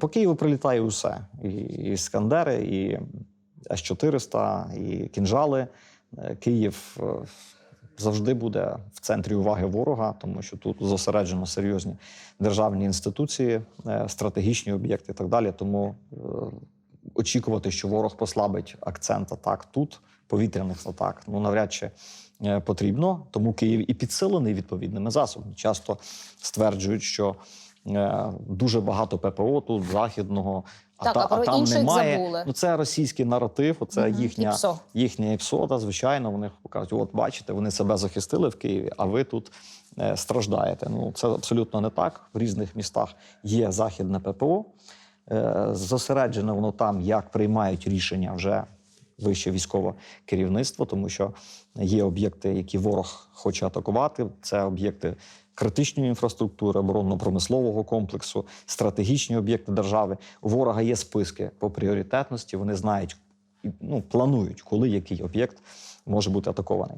По Києву прилітає усе: і іскандери, і С-400, і кінжали. Е, Київ е, завжди буде в центрі уваги ворога, тому що тут зосереджено серйозні державні інституції, е, стратегічні об'єкти і так далі. Тому очікувати, що ворог послабить акцент атак тут, повітряних атак, ну навряд чи потрібно. Тому Київ і підсилений відповідними засобами. Часто стверджують, що дуже багато ППО тут західного. Так, та- а про там немає. забули. Ну це російський наратив. Це Мгм, їхня ІПСО. їхня ІПСО, та, звичайно, вони кажуть, от бачите, вони себе захистили в Києві, а ви тут е, страждаєте. Ну це абсолютно не так. В різних містах є західне ППО. Е, зосереджене воно там, як приймають рішення вже вище військове керівництво, тому що є об'єкти, які ворог хоче атакувати. Це об'єкти критичної інфраструктури, оборонно-промислового комплексу, стратегічні об'єкти держави. У ворога є списки по пріоритетності. Вони знають ну, планують, коли який об'єкт може бути атакований.